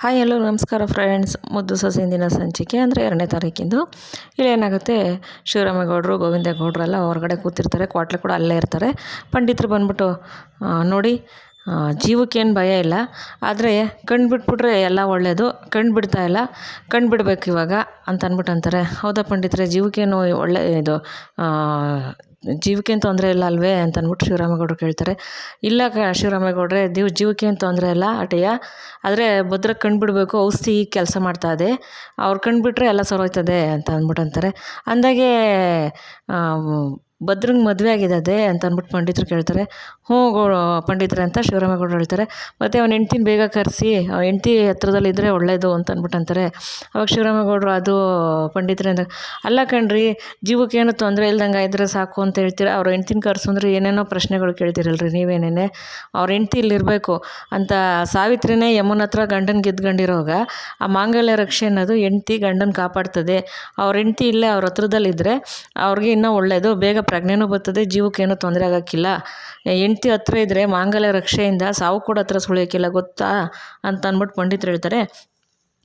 Hi ಎಲ್ಲೋ ನಮಸ್ಕಾರ friends. ಮುದ್ದು ಸೊಸೆ ಇಂದಿನ ಸಂಚಿಕೆ ಅಂದರೆ ಎರಡನೇ ತಾರೀಕಿಂದು. ಇಲ್ಲಿ ಏನಾಗುತ್ತೆ ಶಿವರಾಮೇಗೌಡರು ಗೋವಿಂದೇಗೌಡರು ಎಲ್ಲ ಹೊರಗಡೆ ಕೂತಿರ್ತಾರೆ, ಕ್ವಾಟ್ಲೆ ಕೂಡ ಅಲ್ಲೇ ಇರ್ತಾರೆ. ಪಂಡಿತರು ಬಂದ್ಬಿಟ್ಟು ನೋಡಿ ಜೀವಕ್ಕೇನು ಭಯ ಇಲ್ಲ. ಆದರೆ ಕಣ್ಣು ಬಿಟ್ಬಿಟ್ರೆ ಎಲ್ಲ ಒಳ್ಳೆಯದು ಕಣ್ಣು ಬಿಡ್ತಾ ಇಲ್ಲ. ಕಣ್ಣು ಬಿಡ್ಬೇಕು ಇವಾಗ ಅಂತ ಅಂದ್ಬಿಟ್ಟು ಅಂತಾರೆ. ಹೌದಾ ಪಂಡಿತರೆ, ಜೀವಕ್ಕೇನು ಒಳ್ಳೆ ಇದು ಜೀವಕ್ಕೇನು ತೊಂದರೆ ಇಲ್ಲ ಅಲ್ವೇ ಅಂತ ಅಂದ್ಬಿಟ್ಟು ಶಿವರಾಮೇಗೌಡರು ಕೇಳ್ತಾರೆ. ಇಲ್ಲ ಕ ಶಿವರಾಮೇಗೌಡ್ರೆ ಜೀವಕ್ಕೆ ಜೀವಕ್ಕೇನು ತೊಂದರೆ ಇಲ್ಲ ಅಟಯ್ಯ ಆದರೆ ಭದ್ರ ಕಣ್ಣು ಬಿಡಬೇಕು ಔಷಧಿ ಕೆಲಸ ಮಾಡ್ತಾ ಇದೆ. ಅವ್ರು ಕಣ್ಣು ಬಿಟ್ಟರೆ ಎಲ್ಲ ಸರೋಯ್ತದೆ ಅಂತ ಅಂದ್ಬಿಟ್ಟು ಅಂತಾರೆ. ಅಂದಾಗೆ ಭದ್ರಂಗೆ ಮದುವೆ ಆಗಿದೆ ಅಂತ ಅಂದ್ಬಿಟ್ಟು ಪಂಡಿತರು ಕೇಳ್ತಾರೆ. ಹ್ಞೂ ಗೋ, ಪಂಡಿತರೆ ಅಂತ ಶಿವರಾಮೇಗೌಡರು ಹೇಳ್ತಾರೆ. ಮತ್ತು ಅವನ ಹೆಂಡ್ತಿನ ಬೇಗ ಕರೆಸಿ ಹೆಂಡ್ತಿ ಹತ್ರದಲ್ಲಿದ್ದರೆ ಒಳ್ಳೆಯದು ಅಂತ ಅಂದ್ಬಿಟ್ಟು ಅಂತಾರೆ. ಅವಾಗ ಶಿವರಾಮೇಗೌಡರು ಅದು ಪಂಡಿತರೆ ಅಂದಾಗ ಅಲ್ಲ ಕಣ್ರಿ ಜೀವಕ್ಕೇನು ತೊಂದರೆ ಇಲ್ದಂಗೆ ಇದ್ದರೆ ಸಾಕು ಅಂತ ಹೇಳ್ತೀರ? ಅವ್ರ ಹೆಂಡ್ತಿನ ಕರ್ಸು ಅಂದ್ರೆ ಏನೇನೋ ಪ್ರಶ್ನೆಗಳು ಕೇಳ್ತೀರಲ್ರಿ ನೀವೇನೇ ಅವ್ರ ಹೆಂಡ್ತಿ ಇಲ್ಲಿರಬೇಕು ಅಂತ ಸಾವಿತ್ರಿನೇ ಯಮುನ ಹತ್ರ ಗಂಡನ ಗೆದ್ಕೊಂಡಿರೋವಾಗ ಆ ಮಾಂಗಲ್ಯ ರಕ್ಷೆ ಅನ್ನೋದು ಹೆಂಡ್ತಿ ಗಂಡನ ಕಾಪಾಡ್ತದೆ. ಅವ್ರ ಹೆಂಡ್ತಿ ಇಲ್ಲೇ ಅವ್ರ ಹತ್ರದಲ್ಲಿದ್ದರೆ ಅವ್ರಿಗೆ ಇನ್ನೂ ಒಳ್ಳೆಯದು ಬೇಗ ಪ್ರಜ್ಞೆನೂ ಬರ್ತದೆ ಜೀವಕ್ಕೇನು ತೊಂದರೆ ಆಗೋಕ್ಕಿಲ್ಲ. ಹೆಂಡ್ತಿ ಹತ್ರ ಇದ್ದರೆ ಮಾಂಗಲ್ಯ ರಕ್ಷೆಯಿಂದ ಸಾವು ಕೂಡ ಹತ್ರ ಸುಳಿಯೋಕ್ಕಿಲ್ಲ ಗೊತ್ತಾ? ಅಂತ ಅಂದ್ಬಿಟ್ಟು ಪಂಡಿತರು ಹೇಳ್ತಾರೆ.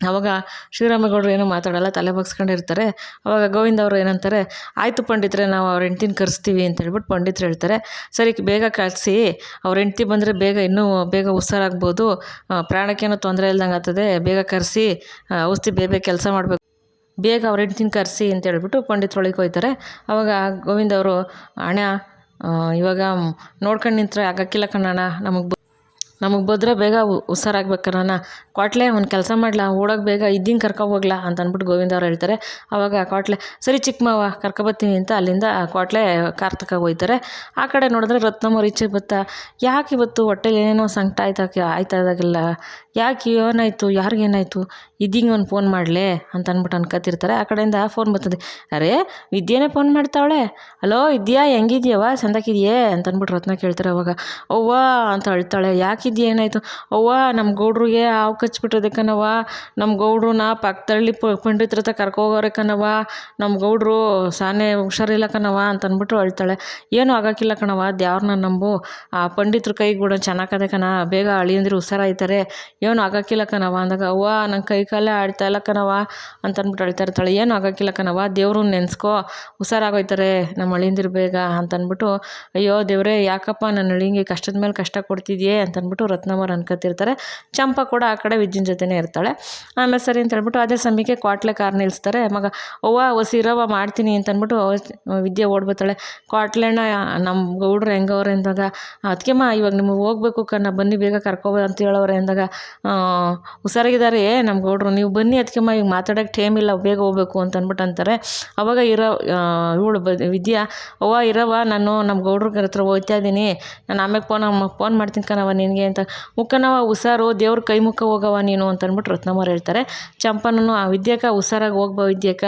ಅವಾಗ ಶ್ರೀರಾಮೇಗೌಡರು ಏನೂ ಮಾತಾಡಲ್ಲ, ತಲೆ ಬಗ್ಸ್ಕೊಂಡಿರ್ತಾರೆ. ಅವಾಗ ಗೋವಿಂದ ಅವರು ಏನಂತಾರೆ, ಆಯಿತು ಪಂಡಿತರೆ, ನಾವು ಅವ್ರ ಹೆಂಡ್ತಿನ ಕರೆಸ್ತೀವಿ ಅಂತ ಹೇಳ್ಬಿಟ್ಟು ಪಂಡಿತರು ಹೇಳ್ತಾರೆ. ಸರಿ, ಬೇಗ ಕಳಿಸಿ. ಅವ್ರ ಹೆಂಡ್ತಿ ಬಂದರೆ ಬೇಗ ಇನ್ನೂ ಬೇಗ ಹುಷಾರಾಗ್ಬೋದು. ಪ್ರಾಣಕ್ಕೇನೂ ತೊಂದರೆ ಇಲ್ದಂಗೆ ಆಗ್ತದೆ ಬೇಗ ಕರೆಸಿ. ಔಷಧಿ ಬೇಗ ಕೆಲಸ ಮಾಡಬೇಕು. ಬೇಗ ಅವ್ರ ಹೆಂಡ್ತಿನ ಕರೆಸಿ ಅಂತ ಹೇಳ್ಬಿಟ್ಟು ಪಂಡಿತ್ ಒಳಗೆ ಹೋಯ್ತಾರೆ. ಅವಾಗ ಗೋವಿಂದ ಅವರು, ಅಣ್ಣ ಇವಾಗ ನೋಡ್ಕೊಂಡು ನಿಂತರೆ ಆಗಕ್ಕಿಲ್ಲ ಕಣಣ್ಣ. ನಮಗೆ ನಮಗೆ ಬದ್ರೆ ಬೇಗ ಹುಷಾರಾಗ್ಬೇಕಣ್ಣ ಕ್ವಾಟ್ಲೆ ಒಂದು ಕೆಲಸ ಮಾಡ್ಲಾ ಓಡೋಕೆ ಬೇಗ ಇದ್ದಿಂಗೆ ಕರ್ಕೊ ಹೋಗ್ಲಾ ಅಂತ ಅಂದ್ಬಿಟ್ಟು ಗೋವಿಂದ ಅವ್ರು ಹೇಳ್ತಾರೆ. ಆವಾಗ ಕ್ವಾಟ್ಲೆ ಸರಿ ಚಿಕ್ಕ ಮಾವ ಕರ್ಕೊಬತ್ತೀನಿ ಅಂತ ಅಲ್ಲಿಂದ ಕ್ವಾಟ್ಲೆ ಕಾರ್ ಹೋಗ್ತಾರೆ ಆ ಕಡೆ ನೋಡಿದ್ರೆ ರತ್ನಮ್ಮ ಈಚೆ ಬತ್ತಾ, ಯಾಕೆ ಇವತ್ತು ಹೊಟ್ಟೆಲಿ ಏನೇನೋ ಸಂಕಟ ಆಯ್ತಾಕೆ, ಆಯ್ತಾ ಇದಾಗೆಲ್ಲ? ಯಾಕೆ ಏನಾಯಿತು ಯಾರಿಗೇನಾಯಿತು ಇದ್ದಿಂಗೆ ಒಂದು ಫೋನ್ ಮಾಡಲೇ? ಅಂತ ಅಂದ್ಬಿಟ್ಟು ಅನ್ಕೋತಿರ್ತಾರೆ ಆ ಕಡೆಯಿಂದ ಫೋನ್ ಬರ್ತದೆ. ಅರೇ, ವಿದ್ಯೆನೇ ಫೋನ್ ಮಾಡ್ತಾವಳೆ? ಹಲೋ ಇದೆಯಾ ಹೆಂಗಿದ್ಯವ ಚಂದಾಕಿದ್ಯೇ ಅಂತ ಅಂದ್ಬಿಟ್ಟು ರತ್ನ ಕೇಳ್ತಾರೆ ಅವಾಗ. ಅವ್ವ, ಅಂತ ಅಳ್ತಾಳೆ. ಯಾಕಿದ್ಯಾ ಏನಾಯಿತು? ಅವ್ವ ನಮ್ಮ ಗೌಡ್ರಿಗೆ ಹಾವು ಕಚ್ಬಿಟ್ಟಿದೆ ಕಣವ್ವ. ನಮ್ಮ ನಾ ಪಕ್ಕದಳ್ಳಿ ಪ ಪಂಡಿತ್ರ ಹತ್ರ ಕರ್ಕೋಗೋರೆ ಕಣವ್ವ. ನಮ್ಮ ಗೌಡ್ರು ಸಾನೆ ಹುಷಾರಿಲ್ಲ ಕಣವ್ವ ಅಂತ ಅಂದ್ಬಿಟ್ಟು ಅಳ್ತಾಳೆ. ಏನೂ ಆಗೋಕ್ಕಿಲ್ಲ ಕಣವ್ವ ದೇವ್ರನ್ನ ನಂಬು. ಆ ಪಂಡಿತ್ರ ಕೈಗೆ ಬಿಡೋ ಚೆನ್ನಾಗದೆ ಕಣ, ಬೇಗ ಅಳಿಯಂದ್ರೆ ಹುಷಾರಾಯ್ತಾರೆ. ಏನು ಆಗೋಕ್ಕಿಲ್ಲ ಕಣವ್ವ ಅಂದಾಗ, ಅವ್ವ ನನ್ನ ಕೈ ಕಾಲೇ ಆಡ್ತಾ ಇಲ್ಲ ಕಣವ್ವ ಅಂತ ಅಂದ್ಬಿಟ್ಟು ಅಳ್ತಾ ಇರ್ತಾಳೆ. ಏನು ಆಗೋಕ್ಕಿಲ್ಲ ಕಣವ್ವ ದೇವ್ರನ್ನ ನೆನೆಸ್ಕೋ, ಹುಷಾರಾಗೋಯ್ತಾರೆ ನಮ್ಮ ಅಳಿಯಂದಿರು ಬೇಗ ಅಂತಂದ್ಬಿಟ್ಟು, ಅಯ್ಯೋ ದೇವರೇ, ಯಾಕಪ್ಪ ನನ್ನ ಅಳಿಯಂಗೆ ಕಷ್ಟದ ಮೇಲೆ ಕಷ್ಟ ಕೊಡ್ತಿದ್ಯೇ ಅಂತ ಅಂದ್ಬಿಟ್ಟು ಅನ್ಕೋತಿರ್ತಾರೆ ಚಂಪ ಕೂಡ ಆ ವಿದ್ಯುನ್ ಜೊತೆನೇ ಇರ್ತಾಳೆ. ಆಮೇಲೆ ಸರಿ ಅಂತ ಹೇಳ್ಬಿಟ್ಟು ಅದೇ ಸಮಯಕ್ಕೆ ಕ್ವಾಟ್ಲೆ ಕಾರ್ ನಿಲ್ಲಿಸ್ತಾರೆ ಮಗ, ಅವ್ವ ಒಸಿರವ್ವ ಮಾಡ್ತೀನಿ ಅಂತ ಅಂದ್ಬಿಟ್ಟು ವಿದ್ಯೆ ಓಡ್ಬತ್ತಾಳೆ ಕ್ವಾಟ್ಲೆನ ನಮ್ಮ ಗೌಡ್ರು ಹೆಂಗವ್ರೆ ಅಂದಾಗ ಅದಕ್ಕೆಮ್ಮ ಇವಾಗ ನಿಮಗೆ ಹೋಗ್ಬೇಕು ಕಣ್ಣ ಬನ್ನಿ ಬೇಗ ಕರ್ಕೊಬ ಅಂತ ಹೇಳೋರೆ ಅಂದಾಗ ಹುಷಾರಾಗಿದ್ದಾರೆ ನಮ್ಮ ಗೌಡ್ರು, ನೀವು ಬನ್ನಿ ಅದಕ್ಕೆಮ್ಮ ಈಗ ಮಾತಾಡೋಕ್ಕೆ ಟೈಮ್ ಇಲ್ಲ, ಬೇಗ ಹೋಗ್ಬೇಕು ಅಂತ ಅಂದ್ಬಿಟ್ಟು ಅಂತಾರೆ. ಅವಾಗ ಇರೋ ಇವಳು ಬ, ವಿದ್ಯಾ, ಅವ್ವ ಇರವ ನಾನು ನಮ್ಮ ಗೌಡ್ರ ಹತ್ರ ಹೋಗ್ತಾ ಇದ್ದೀನಿ ನಾನು ಆಮೇಲೆ ಫೋನ್ ಫೋನ್ ಮಾಡ್ತೀನಿ ಕಣವ ನಿನಗೆ ಅಂತ. ಮುಖನವ ಹುಷಾರು, ದೇವ್ರ ಕೈ ಮುಖ ಹೋಗವ ನೀನು ಅಂತ ಅಂದ್ಬಿಟ್ಟು ರತ್ನಮ್ಮವ್ರು ಹೇಳ್ತಾರೆ. ಚಂಪನೂ ಆ ವಿದ್ಯಕ ಹುಷಾರಾಗಿ ಹೋಗ್ಬಾ ವಿದ್ಯಕ.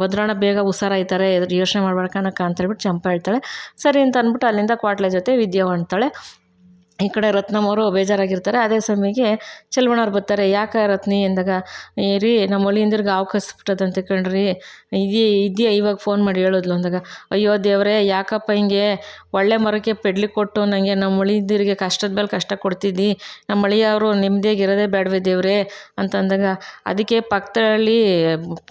ಭದ್ರಣ್ಣ ಬೇಗ ಹುಷಾರಾಯ್ತಾರೆ. ಯೋಚನೆ ಮಾಡ್ಬೇಡ ಅಂತ ಹೇಳ್ಬಿಟ್ಟು ಚಂಪ ಹೇಳ್ತಾಳೆ. ಸರಿ ಅಂತ ಅಂದ್ಬಿಟ್ಟು ಅಲ್ಲಿಂದ ಕ್ವಾಟ್ಲೆ ಜೊತೆ ವಿದ್ಯೆ ಹೊಣ್ತಾಳೆ ಈ ಕಡೆ ರತ್ನಮ್ಮವರು ಬೇಜಾರಾಗಿರ್ತಾರೆ. ಅದೇ ಸಮಯಕ್ಕೆ ಚೆಲ್ವಣ್ಣವ್ರು ಬರ್ತಾರೆ. ಯಾಕೆ ರತ್ನಿ ಅಂದಾಗ ಏ ರೀ ನಮ್ಮ ಒಳಿಯಿಂದಿರ್ಗೆ ಹಾವು ಕಸ್ಬಿಟ್ಟದಂತೆ ಕಣ್ರಿ. ಇದೆಯೇ, ಇದೆಯಾ, ಇವಾಗ ಫೋನ್ ಮಾಡಿ ಹೇಳೋದ್ಲು ಅಂದಾಗ, ಅಯ್ಯೋ ದೇವರೇ, ಯಾಕಪ್ಪ ಹಿಂಗೆ ಒಳ್ಳೆ ಮರಕ್ಕೆ ಪೆಡ್ಲಿ ಕೊಟ್ಟು ನನಗೆ ನಮ್ಮ ಒಳಿಂದಿರಿಗೆ ಕಷ್ಟದ ಮೇಲೆ ಕಷ್ಟ ಕೊಡ್ತಿದ್ದಿ. ನಮ್ಮ ಅಳಿಯವರು ನೆಮ್ಮದಿಯಾಗಿರೋದೇ ಬೇಡವೇ ದೇವರೇ ಅಂತಂದಾಗ ಅದಕ್ಕೆ ಪಕ್ಕದಲ್ಲಿ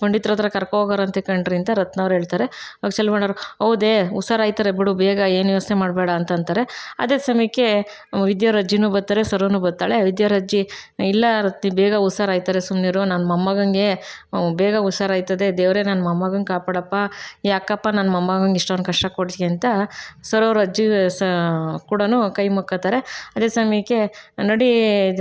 ಪಂಡಿತರ ಹತ್ರ ಕರ್ಕೊ ಹೋಗೋರಂತೆ ಕಣ್ರಿ ಅಂತ ರತ್ನವ್ರು ಹೇಳ್ತಾರೆ. ಅವಾಗ ಚೆಲ್ವಣ್ಣವ್ರು, ಹೌದೇ, ಹುಷಾರಾಯ್ತಾರೆ ಬಿಡು, ಬೇಗ ಏನು ಯೋಚನೆ ಮಾಡಬೇಡ ಅಂತಂತಾರೆ ಅದೇ ಸಮಯಕ್ಕೆ ವಿದ್ಯಾರಜ್ಜಿನೂ ಬರ್ತಾರೆ, ಸರೋನು ಬರ್ತಾಳೆ. ವಿದ್ಯಾರಜ್ಜಿ ಇಲ್ಲ ರತ್ನಿ, ಬೇಗ ಹುಷಾರಾಯ್ತಾರೆ ಸುಮ್ಮನಿರು ನನ್ನ ಮೊಮ್ಮಗಂಗೆ ಬೇಗ ಹುಷಾರಾಯ್ತದೆ. ದೇವರೇ ನನ್ನ ಮೊಮ್ಮಗಂಗೆ ಕಾಪಾಡಪ್ಪ. ಯಾಕಪ್ಪ ನನ್ನ ಮೊಮ್ಮಗಂಗೆ ಇಷ್ಟೊಂದು ಕಷ್ಟ ಕೊಡ್ತೀಯ ಅಂತ ಸರೋವ್ರ ಅಜ್ಜಿ, ಸ ಕೂಡ ಕೈ ಮುಕ್ಕತ್ತಾರೆ ಅದೇ ಸಮಯಕ್ಕೆ ನಡಿ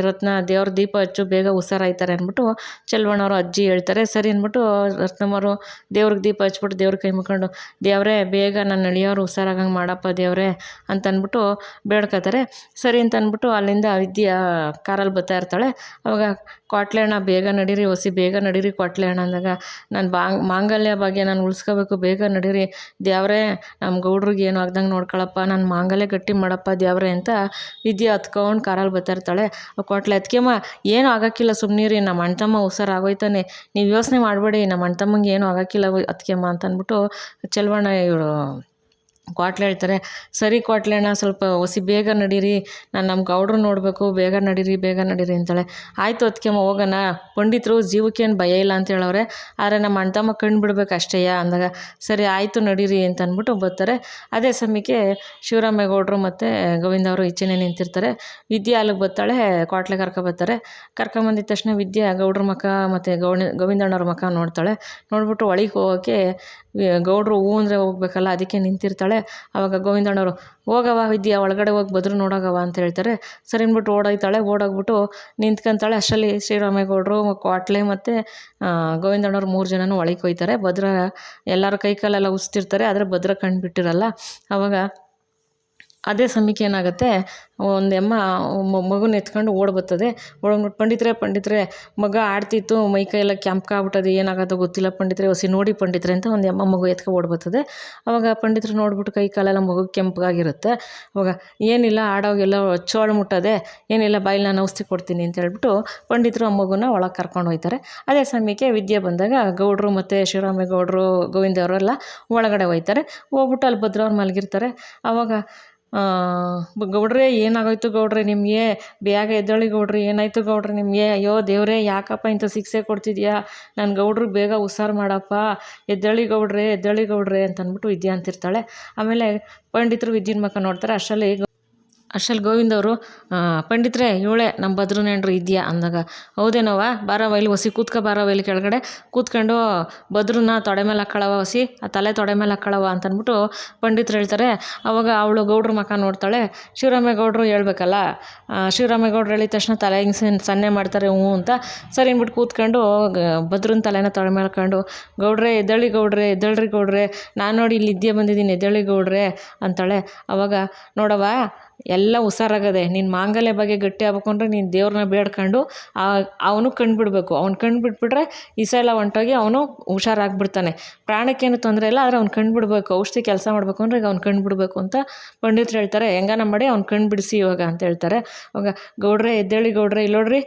ರತ್ನ, ದೇವ್ರ ದೀಪ ಹಚ್ಚು, ಬೇಗ ಹುಷಾರಾಯ್ತಾರೆ ಅಂದ್ಬಿಟ್ಟು ಚೆಲ್ವಣ್ಣವರು ಅಜ್ಜಿ ಹೇಳ್ತಾರೆ. ಸರಿ ಅಂದ್ಬಿಟ್ಟು ರತ್ನಮ್ಮರು ದೇವ್ರಿಗೆ ದೀಪ ಹಚ್ಬಿಟ್ಟು ದೇವ್ರ ಕೈ ಮುಕ್ಕೊಂಡು, ದೇವರೇ, ಬೇಗ ನನ್ನ ಅಳಿಯೋರು ಹುಷಾರಾಗಂಗೆ ಮಾಡಪ್ಪ ದೇವರೇ ಅಂತ ಅಂದ್ಬಿಟ್ಟು ಬೇಡ್ಕೋತಾರೆ. ಸರಿ ಅಂತ ಅಂದ್ಬಿಟ್ಟು ಅಲ್ಲಿಂದ ವಿದ್ಯೆ ಕಾರಲ್ಲಿ ಬರ್ತಾ ಇರ್ತಾಳೆ. ಅವಾಗ, ಕೊಟ್ಲೆ ಅಣ್ಣ, ಬೇಗ ನಡೀರಿ, ಒಸಿ, ಬೇಗ ನಡೀರಿ ಕೊಟ್ಲೆ ಅಣ್ಣ, ಅಂದಾಗ, ನಾನು ಬಾಂಗ್, ಮಾಂಗಲ್ಯ ಭಾಗ್ಯ ನಾನು ಉಳಿಸ್ಕೋಬೇಕು, ಬೇಗ ನಡೀರಿ. ದೇವರೇ ನಮ್ಮ ಗೌಡ್ರಿಗೆ ಏನು ಆಗ್ದಂಗೆ ನೋಡ್ಕೊಳಪ್ಪ, ನಾನು ಮಾಂಗಲ್ಯ ಗಟ್ಟಿ ಮಾಡಪ್ಪ ದೇವ್ರೆ, ಅಂತ ವಿದ್ಯೆ ಹತ್ಕೊಂಡು ಕಾರಲ್ಲಿ ಬರ್ತಾ ಇರ್ತಾಳೆ. ಕೊಟ್ಲೆ ಅದಕ್ಕೆಮ್ಮ ಏನು ಆಗೋಕ್ಕಿಲ್ಲ ಸುಮ್ಮನಿರಿ ನಮ್ಮ ಅಣ್ಣ ತಮ್ಮ ಹುಷಾರಾಗೋಯ್ತಾನೆ ನೀವು ಯೋಚನೆ ಮಾಡಬೇಡಿ ನಮ್ಮ ಅಣ್ಣ ಏನು ಆಗೋಕ್ಕಿಲ್ಲ ಅದಕ್ಕೆಮ್ಮ ಅಂತ ಅಂದ್ಬಿಟ್ಟು ಚೆಲ್ವಣ್ಣ ಇವಳು ಕ್ವಾಟ್ಲೆ ಹೇಳ್ತಾರೆ, ಸರಿ ಕ್ವಾಟ್ಲೆ ಸ್ವಲ್ಪ ಒಸಿ ಬೇಗ ನಡೀರಿ, ನಾನು ನಮ್ಮ ಗೌಡ್ರು ನೋಡಬೇಕು, ಬೇಗ ನಡೀರಿ ಬೇಗ ನಡೀರಿ ಅಂತಾಳೆ. ಆಯಿತು ಅದಕ್ಕೆಮ್ಮ ಹೋಗೋಣ. ಪಂಡಿತರು ಜೀವಕ್ಕೇನು ಭಯ ಇಲ್ಲ ಅಂತ ಹೇಳವ್ರೆ. ಆದರೆ ನಮ್ಮ ಅಣ್ಣ ತಮ್ಮ ಕಣ್ಣು ಬಿಡ್ಬೇಕು ಅಷ್ಟೇಯ? ಅಂದಾಗ, ಸರಿ ಆಯಿತು ನಡೀರಿ ಅಂತ ಅಂದ್ಬಿಟ್ಟು ಬರ್ತಾರೆ. ಅದೇ ಸಮಯಕ್ಕೆ ಶಿವರಾಮೇಗೌಡರು ಮತ್ತು ಗೋವಿಂದ ಅವರು ಈಚೆನೇ ನಿಂತಿರ್ತಾರೆ. ವಿದ್ಯಾ ಅಲ್ಲಿಗೆ ಬರ್ತಾಳೆ, ಕ್ವಾಟ್ಲೆ ಕರ್ಕೊಬರ್ತಾರೆ ಕರ್ಕೊಂಬಂದಿದ ತಕ್ಷಣ ವಿದ್ಯಾ ಗೌಡ್ರ ಮಖ ಮತ್ತು ಗೌಣ, ಗೋವಿಂದಣ್ಣವ್ರ ಮಖ ನೋಡ್ತಾಳೆ. ನೋಡ್ಬಿಟ್ಟು ಒಳಗೆ ಹೋಗೋಕ್ಕೆ, ಗೌಡ್ರು ಹೂ ಅಂದರೆ ಹೋಗ್ಬೇಕಲ್ಲ, ಅದಕ್ಕೆ ನಿಂತಿರ್ತಾಳೆ. ಆವಾಗ ಗೋವಿಂದಣ್ಣವರು ಹೋಗವ ವಿದ್ಯಾ, ಒಳಗಡೆ ಹೋಗಿ ಬದ್ರು ನೋಡೋಗವ ಅಂತ ಹೇಳ್ತಾರೆ. ಸರಿ ಅಂದ್ಬಿಟ್ಟು ಓಡೋಗ್ತಾಳೆ ಓಡೋಗ್ಬಿಟ್ಟು ನಿಂತ್ಕೊಂತಾಳೆ. ಅಷ್ಟರಲ್ಲಿ ಶ್ರೀರಾಮೇಗೌಡರು ಕ್ವಾಟ್ಲೆ ಮತ್ತು ಗೋವಿಂದಣ್ಣವ್ರು ಮೂರು ಜನನೂ ಒಳಗೆ ಹೋಯ್ತಾರೆ. ಭದ್ರ ಎಲ್ಲರ ಕೈ ಕಾಲೆಲ್ಲ ಉಸ್ತಿರ್ತಾರೆ. ಆದರೆ ಭದ್ರ ಕಣ್ಣು ಬಿಟ್ಟಿರಲ್ಲ. ಆವಾಗ ಅದೇ ಸಮಯಕ್ಕೆ ಏನಾಗುತ್ತೆ? ಒಂದು ಎಮ್ಮ ಮಗುನ ಎತ್ಕೊಂಡು ಓಡ್ ಓಡ್ಬಿಟ್ಟು ಪಂಡಿತರೆ ಪಂಡಿತರೆ, ಮಗ ಆಡ್ತಿತ್ತು, ಮೈ ಕೈ ಎಲ್ಲ ಕೆಂಪ್ಕಾಗ್ಬಿಟ್ಟದೆ ಏನಾಗೋದು ಗೊತ್ತಿಲ್ಲ, ಪಂಡಿತರೆ, ಒಸಿ ನೋಡಿ ಪಂಡಿತ್ರೆ, ಅಂತ ಒಂದು ಎಮ್ಮ ಮಗು ಎತ್ಕೊ ಓಡ್ ಅವಾಗ ಪಂಡಿತರು ನೋಡ್ಬಿಟ್ಟು ಕೈ ಕಾಲೆಲ್ಲ ಮಗು ಕೆಂಪಗಾಗಿರುತ್ತೆ. ಅವಾಗ, ಏನಿಲ್ಲ ಆಡೋಗೆಲ್ಲ ಚೋಳು ಮುಟ್ಟದೆ, ಏನಿಲ್ಲ, ಬಾಯಿಲ್ ನಾನು ಔಷಧಿ ಕೊಡ್ತೀನಿ, ಅಂತ ಹೇಳ್ಬಿಟ್ಟು ಪಂಡಿತರು ಆ ಮಗುನ ಒಳಗೆ ಕರ್ಕೊಂಡು ಹೋಗ್ತಾರೆ ಅದೇ ಸಮಯಕ್ಕೆ ವಿದ್ಯೆ ಬಂದಾಗ ಗೌಡ್ರು ಮತ್ತು ಶಿವರಾಮೇಗೌಡರು ಗೋವಿಂದ ಅವರೆಲ್ಲ ಒಳಗಡೆ ಹೋಗ್ತಾರೆ ಹೋಗ್ಬಿಟ್ಟು ಅಲ್ಲಿ ಭದ್ರವ್ರು ಮಲಗಿರ್ತಾರೆ. ಆವಾಗ ಗೌಡ್ರೆ, ಏನಾಗೋಯ್ತು ಗೌಡ್ರೆ ನಿಮಗೆ? ಬೇಗ ಎದ್ದೇಳಿ ಗೌಡ್ರಿ, ಏನಾಯ್ತು ಗೌಡ್ರೆ ನಿಮಗೆ? ಅಯ್ಯೋ ದೇವರೇ, ಯಾಕಪ್ಪ ಇಂಥ ಶಿಕ್ಷೆ ಕೊಡ್ತಿದ್ಯಾ? ನನ್ನ ಗೌಡ್ರು ಬೇಗ ಹುಷಾರು ಮಾಡಪ್ಪ. ಎದ್ದೇಳಿ ಗೌಡ್ರೆ ಎದ್ದೇಳಿ ಗೌಡ್ರೆ ಅಂತಂದ್ಬಿಟ್ಟು ವಿದ್ಯಾ ಅಂತಿರ್ತಾಳೆ. ಆಮೇಲೆ ಪಂಡಿತರು ವಿದ್ಯನ ಮಕ್ಕ ನೋಡ್ತಾರೆ, ಅಷ್ಟರಲ್ಲಿ ಅಷ್ಟರಲ್ಲಿ ಗೋವಿಂದ ಅವರು ಪಂಡಿತ್ರೆ, ಇವಳೆ ನಮ್ಮ ಭದ್ರ ಇದೆಯಾ? ಅಂದಾಗ ಹೌದೇನವ್ವ ಬಾರವ ಇಲ್ಲಿ ಹೊಸಿ ಕೂತ್ಕ ಬಾರವ ಇಲ್ಲಿ ಕೆಳಗಡೆ, ಕೂತ್ಕೊಂಡು ಭದ್ರನ್ನ ತೊಡೆ ಮೇಲೆ ಹಾಕ್ಕಳವ ಹೊಸಿ ಆ ತಲೆ ತೊಡೆ ಮೇಲೆ ಹಾಕ್ಕಳವ ಅಂತ ಅಂದ್ಬಿಟ್ಟು ಪಂಡಿತರು ಹೇಳ್ತಾರೆ. ಅವಾಗ ಅವಳು ಗೌಡ್ರ ಮಕ ನೋಡ್ತಾಳೆ. ಶಿವರಾಮೇಗೌಡರು ಹೇಳ್ಬೇಕಲ್ಲ ಶಿವರಾಮೇಗೌಡ್ರು ಹೇಳಿದ ತಕ್ಷಣ ತಲೆ ಹಿಂಗೆ ಸನ್- ಸನ್ನೆ ಮಾಡ್ತಾರೆ, ಹ್ಞೂ ಅಂತ. ಸರಿ ಅಂದ್ಬಿಟ್ಟು ಕೂತ್ಕೊಂಡು ಭದ್ರನ ತಲೆನ ತೊಡೆ ಮೇಲೆ ಹಾಕೊಂಡು ಗೌಡ್ರೆ ಎದ್ದಳ್ಳಿ ಗೌಡ್ರೆ, ಎದ್ದಳ್ರಿ ಗೌಡ್ರೆ, ನಾನು ನೋಡಿ ಇಲ್ಲಿ ಇದ್ದೇ ಬಂದಿದ್ದೀನಿ ಎದ್ದಳ್ಳಿ ಗೌಡ್ರೆ ಅಂತಾಳೆ. ಅವಾಗ ನೋಡವ ಎಲ್ಲ ಹುಷಾರಾಗದೆ, ನೀನು ಮಾಂಗಲ್ಯ ಬಗ್ಗೆ ಗಟ್ಟಿ ಆಗ್ಬೇಕು ಅಂದ್ರೆ ನೀನು ದೇವ್ರನ್ನ ಬೇಡ್ಕೊಂಡು ಅವನು ಕಣ್ಣು ಬಿಡಬೇಕು ಅವ್ನು ಕಣ್ಣು ಬಿಟ್ಬಿಟ್ರೆ ಈ ಸಲ ಹೊಂಟೋಗಿ ಅವನು ಹುಷಾರಾಗ್ಬಿಡ್ತಾನೆ. ಪ್ರಾಣಕ್ಕೇನು ತೊಂದರೆ ಇಲ್ಲ, ಆದರೆ ಅವ್ನು ಕಣ್ಣು ಬಿಡಬೇಕು ಔಷಧಿ ಕೆಲಸ ಮಾಡಬೇಕು ಅಂದ್ರೆ ಈಗ ಅವ್ನು ಕಣ್ಣು ಬಿಡಬೇಕು ಅಂತ ಪಂಡಿತರು ಹೇಳ್ತಾರೆ. ಹೆಂಗನ ಮಾಡಿ ಅವ್ನು ಕಣ್ಣು ಬಿಡಿಸಿ ಇವಾಗ ಅಂತ ಹೇಳ್ತಾರೆ. ಅವಾಗ ಗೌಡ್ರೆ, ಎದ್ದೇಳಿ ಗೌಡ್ರೆ ಇಲ್ಲಿ ನೋಡ್ರಿ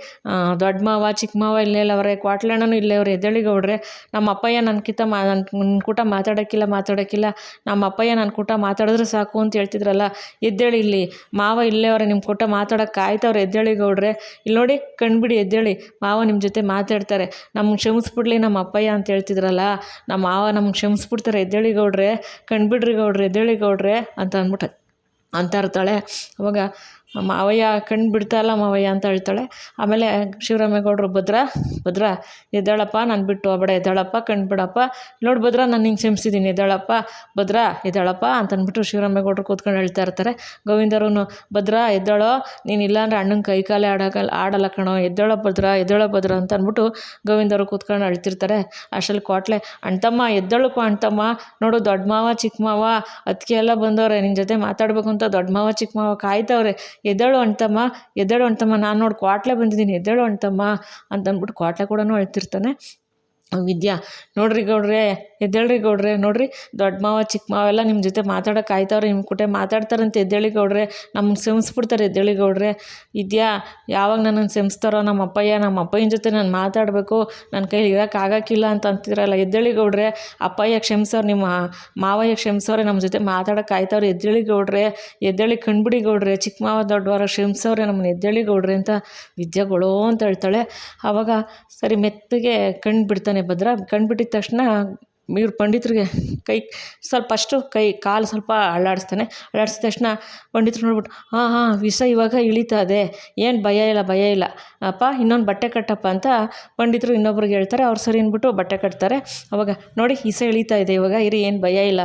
ದೊಡ್ಡ ಮಾವ, ಚಿಕ್ಕ ಮಾವ ಇಲ್ಲೇ ಅವರೇ, ಕ್ವಾಟ್ಲಣ್ಣನು ಇಲ್ಲೇ ಅವ್ರೆ, ಎದ್ದೇಳಿ ಗೌಡ್ರೆ. ನಮ್ಮ ಅಪ್ಪಯ್ಯ ನನ್ಕಿಂತ ಮಾ ನನ್ನ ಕೂಟ ಮಾತಾಡೋಕ್ಕಿಲ್ಲ ಮಾತಾಡೋಕ್ಕಿಲ್ಲ. ನಮ್ಮ ಅಪ್ಪಯ್ಯ ನನ್ನ ಕೂಟ ಮಾತಾಡಿದ್ರೆ ಸಾಕು ಅಂತ ಹೇಳ್ತಿದ್ರಲ್ಲ. ಎದ್ದೇಳಿ ಇಲ್ಲಿ ಮಾವ ಇಲ್ಲೇ ಅವ್ರೆ ನಿಮ್ಮ ಕೊಟ್ಟ ಮಾತಾಡೋಕೆ ಕಾಯ್ತವ್ರೆ ಎದ್ದೇಳಿ ಗೌಡ್ರೆ. ಇಲ್ಲಿ ನೋಡಿ, ಕಣ್ಬಿಡಿ, ಎದ್ದೇಳಿ. ಮಾವ ನಿಮ್ಮ ಜೊತೆ ಮಾತಾಡ್ತಾರೆ. ನಮ್ಗೆ ಕ್ಷಮಿಸ್ಬಿಡ್ಲಿ ನಮ್ಮ ಅಪ್ಪಯ್ಯ ಅಂತ ಹೇಳ್ತಿದ್ರಲ್ಲ ನಮ್ಮ ಮಾವ ನಮ್ಗೆ ಕ್ಷಮಿಸ್ಬಿಡ್ತಾರೆ, ಎದ್ದೇಳಿ ಗೌಡ್ರೆ. ಕಣ್ಬಿಡ್ರಿ ಗೌಡ್ರೆ, ಎದ್ದೇಳಿ ಗೌಡ್ರೆ ಅಂತ ಅಂದ್ಬಿಟ್ಟು ಅಂತ ಇರ್ತಾಳೆ. ಅವಾಗ ಮಾವಯ್ಯ ಕಣ್ಣು ಬಿಡ್ತಾಯಿಲ್ಲ ಮಾವಯ್ಯ ಅಂತ ಹೇಳ್ತಾಳೆ. ಆಮೇಲೆ ಶಿವರಾಮೇಗೌಡರು, ಭದ್ರ ಭದ್ರ, ಎದ್ದೇಳಪ್ಪ, ನಾನು ಬಿಟ್ಟು ಹೋಗ್ಬೇಡ, ಎದ್ದೇಳಪ್ಪ, ಕಣ್ಣು ಬಿಡಪ್ಪ. ನೋಡಿ ಭದ್ರ, ನಾನು ಹಿಂಗೆ ಕ್ಷಮಿಸಿದ್ದೀನಿ ಎದ್ದೇಳಪ್ಪ, ಭದ್ರ, ಎದ್ದೇಳಪ್ಪ ಅಂತ ಅಂದ್ಬಿಟ್ಟು ಶಿವರಾಮೇಗೌಡರು ಕೂತ್ಕೊಂಡು ಹೇಳ್ತಾ ಇರ್ತಾರೆ. ಗೋವಿಂದರೂ ಭದ್ರ, ಎದ್ದೇಳೋ, ನೀನು ಇಲ್ಲಾಂದ್ರೆ ಅಣ್ಣನ ಕೈ ಕಾಲೇ ಆಡೋಕಲ್ಲ ಆಡಲ್ಲ ಕಣೋ, ಎದ್ದೇಳೋ ಭದ್ರ ಎದ್ದೇಳೋ ಭದ್ರ ಅಂತ ಅಂದ್ಬಿಟ್ಟು ಗೋವಿಂದರು ಕೂತ್ಕೊಂಡು ಅಳ್ತಿರ್ತಾರೆ. ಅಷ್ಟರಲ್ಲಿ ಕೊಟ್ಲೆ ಅಣ್ತಮ್ಮ ಎದ್ದೇಳಪ್ಪ ಅಣ್ತಮ್ಮ ನೋಡು ದೊಡ್ಡ ಮಾವ, ಚಿಕ್ಕ ಮಾವ ಅದಕ್ಕೆ ಎಲ್ಲ ಬಂದವ್ರೆ ನಿನ್ನ ಜೊತೆ ಮಾತಾಡಬೇಕು ಅಂತ ದೊಡ್ಡ ಮಾವ, ಚಿಕ್ಕ ಮಾವ ಕಾಯ್ತವ್ರೆ. ಎದ್ದೇಳು ಅಣ್ತಮ್ಮ ಎದ್ದೇಳು ಅಣ್ತಮ್ಮ ನಾನು ನೋಡಿ ಕ್ವಾಟ್ಲೆ ಬಂದಿದ್ದೀನಿ, ಎದ್ದೇಳು ಅಣ್ತಮ್ಮ ಅಂತ ಅಂದ್ಬಿಟ್ಟು ಕ್ವಾಟ್ಲೆ ಕೂಡ ಅಳ್ತಿರ್ತಾನೆ. ವಿದ್ಯಾ, ನೋಡ್ರಿ ಗೌಡ್ರೆ, ಎದ್ದೇಳ್ರಿ ಗೌಡ್ರೆ, ನೋಡ್ರಿ, ದೊಡ್ಡ ಮಾವ, ಚಿಕ್ಕ ಮಾವ ಎಲ್ಲ ನಿಮ್ಮ ಜೊತೆ ಮಾತಾಡೋಕೆ ಆಯ್ತವ್ರೆ ನಿಮ್ಮ ಕೂಟೆ ಮಾತಾಡ್ತಾರಂತೆ ಎದ್ದೇಳಿ ಗೌಡ್ರೆ ನಮ್ಮನ್ನ ಸೆಮ್ಸ್ಬಿಡ್ತಾರೆ ಎದ್ದೇಳಿ ಗೌಡ್ರೆ. ವಿದ್ಯಾ, ಯಾವಾಗ ನನ್ನನ್ನು ಕ್ಷಮಿಸ್ತಾರೋ ನಮ್ಮ ಅಪ್ಪಯ್ಯ, ನಮ್ಮ ಅಪ್ಪಯ್ಯನ ಜೊತೆ ನಾನು ಮಾತಾಡಬೇಕು ನನ್ನ ಕೈಲಿ ಇರೋಕೆ ಆಗೋಕ್ಕಿಲ್ಲ ಅಂತ ಅಂತಿದ್ರಲ್ಲ, ಎದ್ದೇಳಿ ಗೌಡ್ರೆ, ಅಪ್ಪಯ್ಯ ಕ್ಷಮಿಸೋರು ನಿಮ್ಮ ಮಾವಯ್ಯ ಕ್ಷಮಿಸೋರೆ ನಮ್ಮ ಜೊತೆ ಮಾತಾಡೋಕೆ ಆಯ್ತವ್ರೆ ಎದ್ದೇಳಿ ಗೌಡ್ರೆ, ಎದ್ದೇಳಿ ಕಣ್ಬಿಡಿ ಗೌಡ್ರೆ, ಚಿಕ್ಕ ಮಾವ ದೊಡ್ಡವರ ಕ್ಷಮಿಸೋರೆ ನಮ್ಮನ್ನು ಎದ್ದೇಳಿ ಗೌಡ್ರೆ ಅಂತ ವಿದ್ಯಾಗಳು ಅಂತ ಹೇಳ್ತಾಳೆ. ಆವಾಗ ಸರಿ, ಮೆತ್ತಗೆ ಕಣ್ಣು ಬಿಡ್ತಾನೆ ಭದ್ರ ಕಣ್ಣು ಬಿಟ್ಟಿದ ತಕ್ಷಣ ಇವ್ರು ಪಂಡಿತರಿಗೆ ಕೈ ಸ್ವಲ್ಪ ಅಷ್ಟು ಕೈ ಕಾಲು ಸ್ವಲ್ಪ ಅಳ್ಳಾಡಿಸ್ತಾನೆ ಅಳ್ಳಾಡಿಸಿದ ತಕ್ಷಣ ಪಂಡಿತರು ನೋಡ್ಬಿಟ್ಟು, ಹಾಂ ಹಾಂ, ವಿಷ ಇವಾಗ ಇಳಿತಾ ಇದೆ. ಏನು ಭಯ ಇಲ್ಲ ಭಯ ಇಲ್ಲ. ಅಪ್ಪ, ಇನ್ನೊಂದು ಬಟ್ಟೆ ಕಟ್ಟಪ್ಪ ಅಂತ ಪಂಡಿತರು ಇನ್ನೊಬ್ರಿಗೆ ಹೇಳ್ತಾರೆ. ಅವ್ರು ಸರಿ ಅಂದ್ಬಿಟ್ಟು ಬಟ್ಟೆ ಕಟ್ತಾರೆ. ಅವಾಗ ನೋಡಿ, ವಿಷ ಇಳಿತಾ ಇದೆ ಇವಾಗ, ಇರಿ, ಏನು ಭಯ ಇಲ್ಲ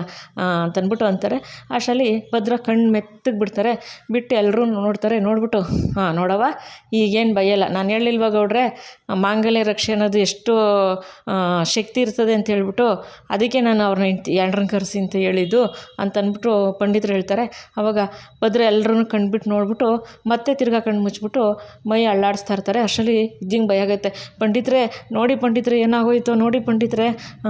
ಅಂತಂದ್ಬಿಟ್ಟು ಅಂತಾರೆ. ಅಷ್ಟರಲ್ಲಿ ಭದ್ರ ಕಣ್ಣು ಮೆತ್ತಗೆ ಬಿಡ್ತಾರೆ. ಬಿಟ್ಟು ಎಲ್ಲರೂ ನೋಡ್ತಾರೆ. ನೋಡ್ಬಿಟ್ಟು, ಹಾಂ, ನೋಡವ್ವ ಈಗೇನು ಭಯ ಇಲ್ಲ. ನಾನು ಹೇಳಿಲ್ವ ಗೌಡ್ರೆ, ಮಾಂಗಲ್ಯ ರಕ್ಷೆ ಅನ್ನೋದು ಎಷ್ಟು ಶಕ್ತಿ ಇರ್ತದೆ ಅಂತ ಹೇಳ್ಬಿಟ್ಟು ಅದಕ್ಕೆ ನಾನು ಅವ್ರನ್ನ ಎರಡರನ್ನ ಕರೆಸಿ ಅಂತ ಹೇಳಿದ್ದು ಅಂತ ಅಂದ್ಬಿಟ್ಟು ಪಂಡಿತರು ಹೇಳ್ತಾರೆ. ಆವಾಗ ಭದ್ರ ಎಲ್ಲರೂ ಕಂಡುಬಿಟ್ಟು ನೋಡ್ಬಿಟ್ಟು ಮತ್ತೆ ತಿರ್ಗಾ ಕಣ್ಣು ಮುಚ್ಚಿಬಿಟ್ಟು ಮೈ ಅಳ್ಳಾಡಿಸ್ತಾ ಇರ್ತಾರೆ. ಅಷ್ಟರಲ್ಲಿ ಇದ್ದಿಂಗೆ ಭಯ ಆಗುತ್ತೆ. ಪಂಡಿತರೆ, ನೋಡಿ ಪಂಡಿತರೆ, ಏನಾಗೋಯ್ತು? ನೋಡಿ ಪಂಡಿತರೆ.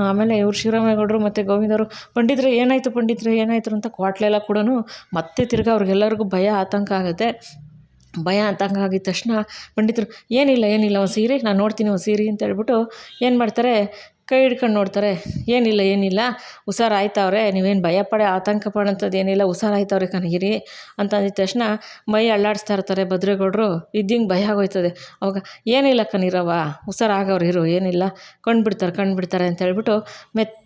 ಆಮೇಲೆ ಇವ್ರು ಶಿವರಾಮೇಗೌಡರು ಮತ್ತು ಗೋವಿಂದವರು, ಪಂಡಿತರೆ, ಏನಾಯಿತು ಪಂಡಿತರೆ? ಏನಾಯಿತು ಅಂತ ಕ್ವಾಟ್ಲೆಲ್ಲ ಕೂಡ ಮತ್ತೆ ತಿರ್ಗಾ ಅವ್ರಿಗೆಲ್ಲರಿಗೂ ಭಯ, ಆತಂಕ ಆಗುತ್ತೆ. ಭಯ, ಆತಂಕ ಆಗಿದ ತಕ್ಷಣ ಪಂಡಿತರು, ಏನಿಲ್ಲ ಏನಿಲ್ಲ, ಒಂದು ಸೀರೆ, ನಾನು ನೋಡ್ತೀನಿ ಒಂದು ಸೀರೆ ಅಂತ ಹೇಳ್ಬಿಟ್ಟು ಏನು ಮಾಡ್ತಾರೆ? ಕೈ ಹಿಡ್ಕೊಂಡು ನೋಡ್ತಾರೆ, ಏನಿಲ್ಲ ಏನಿಲ್ಲ, ಹುಷಾರಾಯ್ತವ್ರೆ, ನೀವೇನು ಭಯ ಪಡೆ ಆತಂಕ ಪಡೋಂಥದ್ದು ಏನಿಲ್ಲ, ಹುಷಾರಾಯ್ತವ್ರೆ ಕನಗಿರಿ ಅಂತ ಅಂದಿದ ತಕ್ಷಣ ಮೈ ಅಳ್ಳಾಡಿಸ್ತಾ ಇರ್ತಾರೆ ಭದ್ರೇಗೌಡರು. ಇದ್ದಿಂಗೆ ಭಯ ಆಗೋಯ್ತದೆ. ಅವಾಗ ಏನಿಲ್ಲ ಕಣೀರವ್ವ ಹುಷಾರಾಗವ್ರು ಇರು, ಏನಿಲ್ಲ ಕಂಡುಬಿಡ್ತಾರೆ ಕಂಡುಬಿಡ್ತಾರೆ ಅಂತ ಹೇಳ್ಬಿಟ್ಟು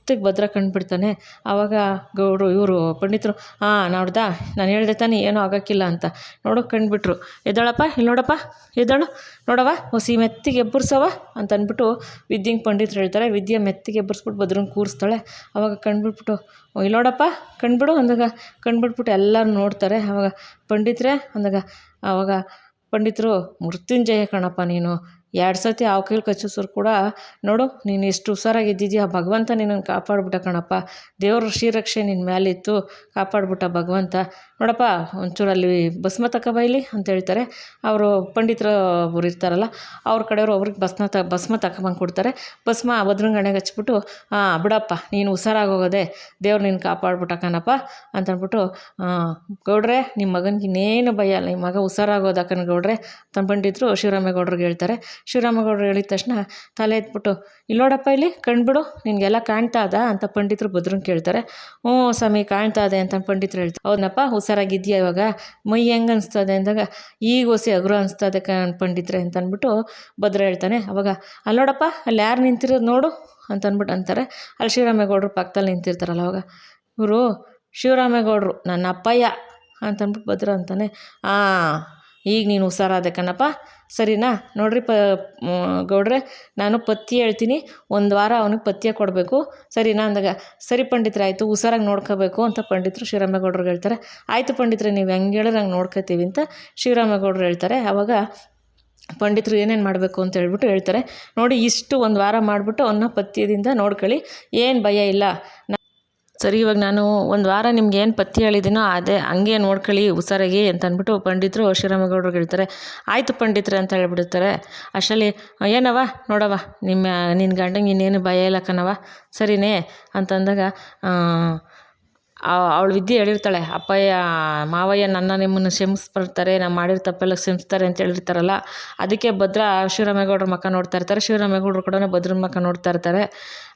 ಮೆತ್ತಗೆ ಭದ್ರ ಕಂಡುಬಿಡ್ತಾನೆ. ಬಿಡ್ತಾನೆ ಆವಾಗ ಗೌಡ್ರು ಇವರು ಪಂಡಿತರು ಹಾಂ ನೋಡ್ದಾ ನಾನು ಹೇಳ್ದೆ ತಾನೇ, ಏನೂ ಆಗೋಕ್ಕಿಲ್ಲ ಅಂತ. ನೋಡು ಕಂಡುಬಿಟ್ರು. ಬಿಟ್ರು ಎದ್ದಾಳಪ್ಪ ಇಲ್ಲಿ ನೋಡಪ್ಪ, ಎದ್ದಾಳು, ನೋಡವ್ವ ಹೊಸಿ ಮೆತ್ತಿಗೆ ಎಬ್ಬರ್ಸವ ಅಂತ ಅಂದ್ಬಿಟ್ಟು ವಿದ್ಯಂಗೆ ಪಂಡಿತರು ಹೇಳ್ತಾರೆ. ವಿದ್ಯೆ ಮೆತ್ತಿಗೆ ಎಬ್ಬರಿಸ್ಬಿಟ್ಟು ಭದ್ರಂಗೆ ಕೂರಿಸ್ತಾಳೆ. ಅವಾಗ ಕಂಡುಬಿಟ್ಬಿಟ್ಟು ಇಲ್ಲಿ ನೋಡಪ್ಪ, ಕಂಡುಬಿಡು. ಅಂದಾಗ ಕಂಡುಬಿಟ್ಬಿಟ್ಟು ಎಲ್ಲರೂ ನೋಡ್ತಾರೆ. ಆವಾಗ ಪಂಡಿತರೇ, ಅಂದಾಗ ಆವಾಗ ಪಂಡಿತರು, ಮೃತ್ಯುಂಜಯ ಕಣಪ್ಪ ನೀನು. ಎರಡು ಸತಿ ಆವು ಕೀಳು ಕಚ್ಚಿಸಿದ್ರು ಕೂಡ, ನೋಡು, ನೀನು ಎಷ್ಟು ಆ ಭಗವಂತ ನಿನ್ನನ್ನು ಕಾಪಾಡ್ಬಿಟ್ಟ ಕಣಪ್ಪ. ದೇವ್ರ ಶ್ರೀರಕ್ಷೆ ನಿನ್ನ ಮೇಲಿತ್ತು ಕಾಪಾಡ್ಬಿಟ್ಟ ಭಗವಂತ. ನೋಡಪ್ಪ ಒಂಚೂರು ಅಲ್ಲಿ ಭಸ್ಮ ತಗೊಬ ಇಲ್ಲಿ ಅಂತ ಹೇಳ್ತಾರೆ. ಅವರು ಪಂಡಿತರು ಒಬ್ರು ಇರ್ತಾರಲ್ಲ, ಅವ್ರ ಕಡೆಯವರು ಅವ್ರಿಗೆ ಭಸ್ಮ ತ, ಭಸ್ಮ ತಗೊಬಂದು ಕೊಡ್ತಾರೆ ಭಸ್ಮ ಭದ್ರಂಗಣೆಗೆ ಹಚ್ಬಿಟ್ಟು ಹಾಂ ಬಿಡಪ್ಪ, ನೀನು ಹುಷಾರಾಗೋಗೋದೆ, ದೇವ್ರು ನಿನ್ನ ಕಾಪಾಡ್ಬಿಟ್ಟ ಕಣಪ್ಪ ಅಂತ ಅಂದ್ಬಿಟ್ಟು ಗೌಡ್ರೆ ನಿಮ್ಮ ಮಗನಿಗೆ ಇನ್ನೇನು ಭಯ ಅಲ್ಲ ನಿಮ್ಮ ಮಗ ಹುಷಾರಾಗೋದ ಕಣ್ ಗೌಡ್ರೆ ಅಂತ ಪಂಡಿತರು ಶಿವರಾಮೇಗೌಡ್ರಿಗೆ ಹೇಳ್ತಾರೆ. ಶಿವರಾಮೇಗೌಡರು ಹೇಳಿದ ತಕ್ಷಣ ತಲೆ ಎತ್ಬಿಟ್ಟು ಇಲ್ಲಿ ನೋಡಪ್ಪ ಇಲ್ಲಿ, ಕಣ್ಬಿಡು, ನಿನಗೆಲ್ಲ ಕಾಣ್ತಾ ಅದ ಅಂತ ಪಂಡಿತರು ಭದ್ರಂಗೆ ಕೇಳ್ತಾರೆ. ಹ್ಞೂ ಸ್ವಾಮಿ, ಕಾಣ್ತಾ ಇದೆ ಅಂತ ಪಂಡಿತರು ಹೇಳ್ತಾರೆ. ಹೌದನಪ್ಪ ಹುಷಾರಾಗಿದ್ಯಾ ಇವಾಗ? ಮೈ ಹೆಂಗೆ ಅನಿಸ್ತದೆ ಅಂದಾಗ, ಈಗ ಹೊಸಿ ಅಗ್ರು ಅನಿಸ್ತದೆ ಕಣ್ ಪಂಡಿತ್ರೆ ಅಂತ ಅಂದ್ಬಿಟ್ಟು ಭದ್ರ ಹೇಳ್ತಾನೆ. ಅವಾಗ ಅಲ್ಲಿ ನೋಡಪ್ಪ ಅಲ್ಲಿ ಯಾರು ನಿಂತಿರೋದು ನೋಡು ಅಂತ ಅಂದ್ಬಿಟ್ಟು ಅಂತಾರೆ. ಅಲ್ಲಿ ಶಿವರಾಮೇಗೌಡರು ಪಕ್ಕದಲ್ಲಿ ನಿಂತಿರ್ತಾರಲ್ಲ ಅವಾಗ. ಇವರು, ಶಿವರಾಮೇಗೌಡರು, ನನ್ನ ಅಪ್ಪಯ್ಯ ಅಂತಂದ್ಬಿಟ್ಟು ಭದ್ರ ಅಂತಾನೆ. ಹಾಂ ಈಗ ನೀನು ಹುಷಾರಾದೆ ಕಣಪ್ಪ. ಸರಿನಾ? ನೋಡಿರಿ ಪ ಗೌಡ್ರೆ, ನಾನು ಪಥ್ಯ ಹೇಳ್ತೀನಿ. ಒಂದು ವಾರ ಅವನಿಗೆ ಪಥ್ಯ ಕೊಡಬೇಕು. ಸರಿನಾ ಅಂದಾಗ, ಸರಿ ಪಂಡಿತ್ರ, ಆಯಿತು, ಹುಷಾರಾಗಿ ನೋಡ್ಕೋಬೇಕು ಅಂತ ಪಂಡಿತರು ಶಿವರಾಮೇಗೌಡರು ಹೇಳ್ತಾರೆ. ಆಯಿತು ಪಂಡಿತ್ರೆ, ನೀವು ಹೆಂಗೆ ಹೇಳಿದ್ರೆ ಹಂಗೆ ನೋಡ್ಕೋತೀವಿ ಅಂತ ಶಿವರಾಮೇಗೌಡರು ಹೇಳ್ತಾರೆ. ಆವಾಗ ಪಂಡಿತರು ಏನೇನು ಮಾಡಬೇಕು ಅಂತ ಹೇಳ್ಬಿಟ್ಟು ಹೇಳ್ತಾರೆ. ನೋಡಿ, ಇಷ್ಟು ಒಂದು ವಾರ ಮಾಡಿಬಿಟ್ಟು ಅವನ್ನ ಪಥ್ಯದಿಂದ ನೋಡ್ಕೊಳ್ಳಿ. ಏನು ಭಯ ಇಲ್ಲ. ಸರಿ, ಇವಾಗ ನಾನು ಒಂದು ವಾರ ನಿಮ್ಗೆ ಏನು ಪಥ್ಯ ಹೇಳಿದ್ದೀನೋ ಅದೇ, ಹಂಗೆ ನೋಡ್ಕೊಳ್ಳಿ, ಹುಷಾರಾಗಿ ಅಂತ ಅಂದ್ಬಿಟ್ಟು ಪಂಡಿತರು ಶಿವರಾಮೇಗೌಡ್ರಿಗೆ ಹೇಳ್ತಾರೆ. ಆಯಿತು ಪಂಡಿತರೆ ಅಂತ ಹೇಳ್ಬಿಡ್ತಾರೆ. ಅಷ್ಟರಲ್ಲಿ ಏನವ ನೋಡವ ನಿಮ್ಮ ನಿನ್ನ ಗಂಡಂಗೆ ಇನ್ನೇನು ಭಯ ಇಲ್ಲ ಕಣವ ಸರಿನೇ? ಅಂತಂದಾಗ ಅವಳು ವಿದ್ಯೆ ಹೇಳಿರ್ತಾಳೆ, ಅಪ್ಪಯ್ಯ, ಮಾವಯ್ಯ ನನ್ನ ನಿಮ್ಮನ್ನು ಕ್ಷಮಿಸ್ಬಿಡ್ತಾರೆ ನಾನು ಮಾಡಿರೋ ತಪ್ಪೆಲ್ಲ ಕ್ಷಮಿಸ್ತಾರೆ ಅಂತ ಹೇಳಿರ್ತಾರಲ್ಲ, ಅದಕ್ಕೆ ಭದ್ರ ಶಿವರಾಮೇಗೌಡ್ರ ಮಕ್ಕ ನೋಡ್ತಾ ಇರ್ತಾರೆ, ಶಿವರಾಮೇಗೌಡರು ಕೂಡ ಭದ್ರನ ಮಕ್ಕ ನೋಡ್ತಾ ಇರ್ತಾರೆ.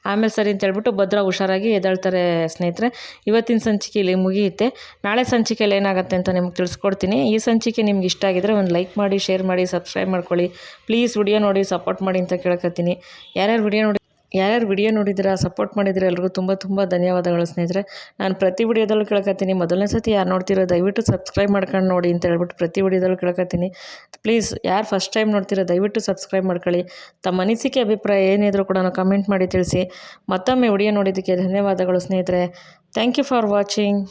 ಆಮೇಲೆ ಸರಿ ಅಂತ ಹೇಳ್ಬಿಟ್ಟು ಭದ್ರ ಹುಷಾರಾಗಿ ಎದ್ದೇಳ್ತಾರೆ ಸ್ನೇಹಿತರೆ. ಇವತ್ತಿನ ಸಂಚಿಕೆ ಇಲ್ಲಿ ಮುಗಿಯುತ್ತೆ. ನಾಳೆ ಸಂಚಿಕೆಯಲ್ಲಿ ಏನಾಗುತ್ತೆ ಅಂತ ನಿಮ್ಗೆ ತಿಳಿಸ್ಕೊಡ್ತೀನಿ. ಈ ಸಂಚಿಕೆ ನಿಮ್ಗೆ ಇಷ್ಟ ಆಗಿದ್ರೆ ಒಂದು ಲೈಕ್ ಮಾಡಿ, ಶೇರ್ ಮಾಡಿ, ಸಬ್ಸ್ಕ್ರೈಬ್ ಮಾಡ್ಕೊಳ್ಳಿ. ಪ್ಲೀಸ್ ವಿಡಿಯೋ ನೋಡಿ, ಸಪೋರ್ಟ್ ಮಾಡಿ ಅಂತ ಕೇಳ್ಕೊತೀನಿ. ಯಾರ್ಯಾರು ವಿಡಿಯೋ ನೋಡಿ ಯಾರ್ಯಾರು ವಿಡಿಯೋ ನೋಡಿದ್ದೀರಾ, ಸಪೋರ್ಟ್ ಮಾಡಿದ್ರೆ ಎಲ್ರಿಗೂ ತುಂಬ ತುಂಬ ಧನ್ಯವಾದಗಳು ಸ್ನೇಹಿತರೆ. ನಾನು ಪ್ರತಿ ವಿಡಿಯೋದಲ್ಲೂ ಕೇಳ್ಕೊತೀನಿ ಮೊದಲನೇ ಸತಿ ಯಾರು ನೋಡ್ತಿರೋ, ದಯವಿಟ್ಟು ಸಬ್ಸ್ಕ್ರೈಬ್ ಮಾಡ್ಕೊಂಡು ನೋಡಿ ಅಂತ ಹೇಳ್ಬಿಟ್ಟು ಪ್ರತಿ ವಿಡಿಯೋದಲ್ಲೂ ಕೇಳ್ಕೊತೀನಿ ಪ್ಲೀಸ್ ಯಾರು ಫಸ್ಟ್ ಟೈಮ್ ನೋಡ್ತಿರೋ, ದಯವಿಟ್ಟು ಸಬ್ಸ್ಕ್ರೈಬ್ ಮಾಡ್ಕೊಳ್ಳಿ. ತಮ್ಮ ಅನಿಸಿಕೆ, ಅಭಿಪ್ರಾಯ ಏನಿದ್ರು ಕೂಡ ಕಮೆಂಟ್ ಮಾಡಿ ತಿಳಿಸಿ. ಮತ್ತೊಮ್ಮೆ ವಿಡಿಯೋ ನೋಡಿದ್ದಕ್ಕೆ ಧನ್ಯವಾದಗಳು ಸ್ನೇಹಿತರೆ. Thank you for watching.